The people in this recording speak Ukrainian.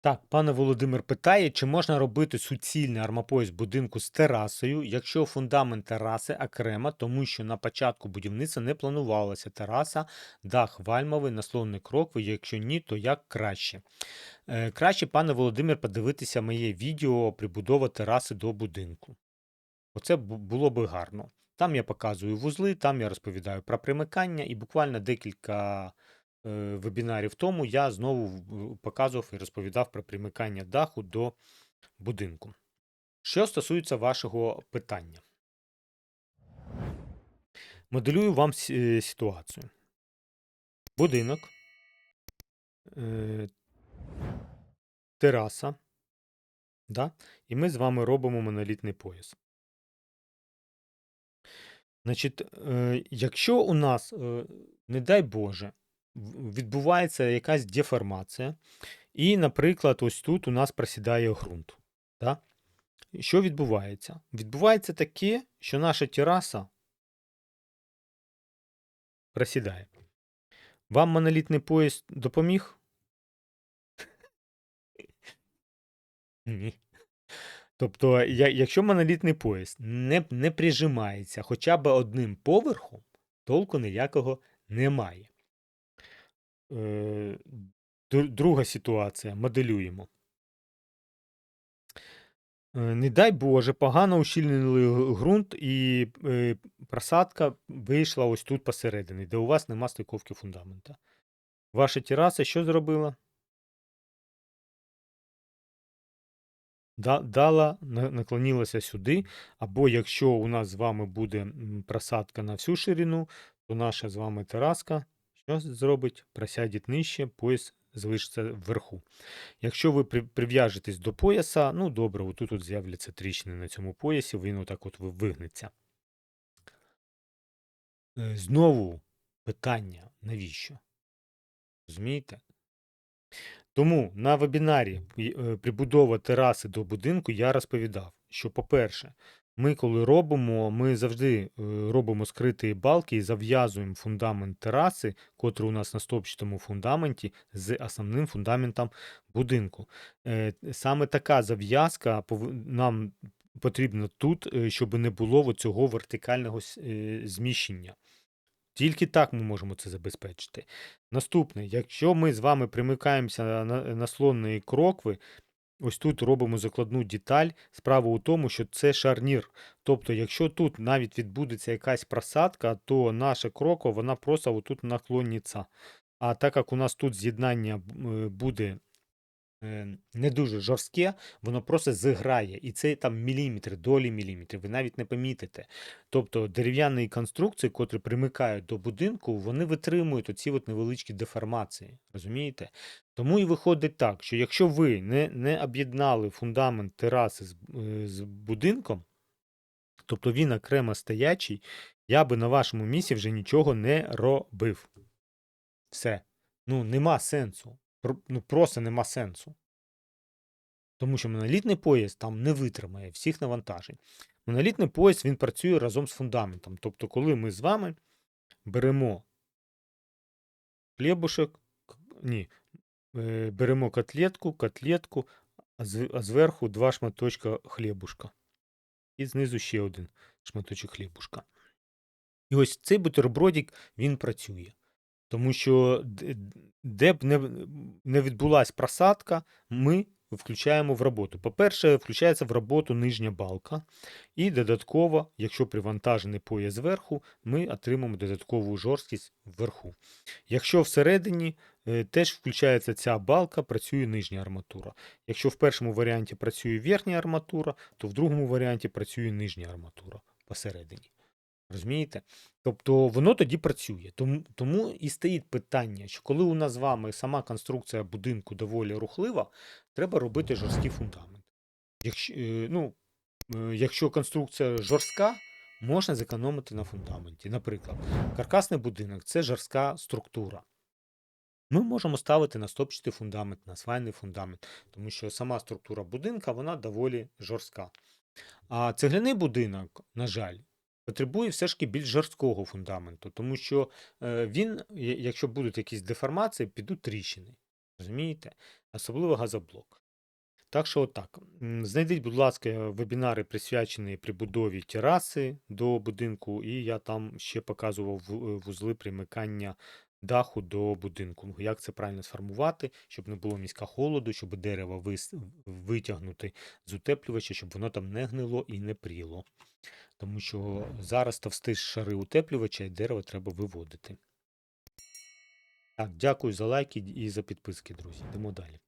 Так, пане Володимир питає, чи можна робити суцільний армопояс будинку з терасою, якщо фундамент тераси окремо, тому що на початку будівництва не планувалася тераса, дах вальмовий, наслонний кроквий, якщо ні, то як краще? Е, краще, пане Володимир, подивитися моє відео прибудова тераси до будинку. Оце було би гарно. Там я показую вузли, там я розповідаю про примикання, і буквально декілька вебінарів тому я знову показував і розповідав про примикання даху до будинку. Що стосується вашого питання, моделюю вам е, ситуацію. Будинок, е, тераса, да? і ми з вами робимо монолітний пояс. Значить, е, якщо у нас, е, не дай Боже, відбувається якась деформація, і, наприклад, ось тут у нас просідає ґрунт. Да? Що відбувається? Відбувається таке, що наша тераса просідає. Вам монолітний пояс допоміг? Ні. Тобто, якщо монолітний пояс не, не прижимається хоча б одним поверхом, толку ніякого немає. Е, друга ситуація. Моделюємо. Е, Не дай Боже, погано ущільнили ґрунт, і е, просадка вийшла ось тут посередині, де у вас нема стиковки фундамента. Ваша тераса що зробила? Дала, на- наклонилася сюди, або якщо у нас з вами буде просадка на всю ширину, то наша з вами тераска що зробить? Просядеть нижче, пояс залишиться вверху. Якщо ви прив'яжетесь до пояса, ну добре, отут от з'являться тріщини на цьому поясі, він отак от вигнеться. Е, Знову питання, навіщо? Розумієте? Тому на вебінарі е, прибудова тераси до будинку я розповідав, що, по-перше, ми коли робимо, ми завжди е, робимо скриті балки і зав'язуємо фундамент тераси, котрий у нас на стовпчатому фундаменті, з основним фундаментом будинку. Е, Саме така зав'язка нам потрібна тут, е, щоб не було цього вертикального зміщення. Тільки так ми можемо це забезпечити. Наступне, якщо ми з вами примикаємося на наслонної крокви, ось тут робимо закладну деталь. Справа у тому, що це шарнір. Тобто, якщо тут навіть відбудеться якась просадка, то наша кроква вона просто отут наклониться. А так як у нас тут з'єднання е, буде не дуже жорстке, воно просто зіграє. І це там міліметри, долі міліметрів, ви навіть не помітите. Тобто дерев'яні конструкції, котрі примикають до будинку, вони витримують оці от невеличкі деформації. Розумієте? Тому і виходить так, що якщо ви не, не об'єднали фундамент тераси з, е, з будинком, тобто він окремо стоячий, я би на вашому місці вже нічого не робив. Все. Ну, нема сенсу. Ну, просто нема сенсу. Тому що монолітний пояс там не витримає всіх навантажень. Монолітний пояс він працює разом з фундаментом. Тобто, коли ми з вами беремо хлібушек, ні, е, беремо котлетку, котлетку, а зверху два шматочка хлібушка. І знизу ще один шматочок хлібушка. І ось цей бутербродик він працює. Тому що де б не, не відбулась просадка, ми включаємо в роботу. По-перше, включається в роботу нижня балка, і додатково, якщо привантажений пояс зверху, ми отримаємо додаткову жорсткість вверху. Якщо всередині е, теж включається ця балка, працює нижня арматура. Якщо в першому варіанті працює верхня арматура, то в другому варіанті працює нижня арматура посередині. Розумієте? Тобто воно тоді працює. Тому, тому і стоїть питання, що коли у нас з вами сама конструкція будинку доволі рухлива, треба робити жорсткий фундамент. Якщо, е, ну, е, якщо конструкція жорстка, можна зекономити на фундаменті. Наприклад, каркасний будинок це жорстка структура. Ми можемо ставити на стопчатий фундамент, на свайний фундамент, тому що сама структура будинка вона доволі жорстка. А цегляний будинок, на жаль, потребує все ж таки більш жорсткого фундаменту, тому що е, він, якщо будуть якісь деформації, підуть тріщини. Розумієте? особливо газоблок. Так що отак. Знайдіть, будь ласка, вебінари, присвячені прибудові тераси до будинку, і я там ще показував е, вузли примикання даху до будинку. Як це правильно сформувати, щоб не було міська холоду, щоб дерево витягнути з утеплювача, щоб воно там не гнило і не пріло. Тому що зараз товсті шари утеплювача і дерево треба виводити. Так, дякую за лайки і за підписки, друзі. Йдемо далі.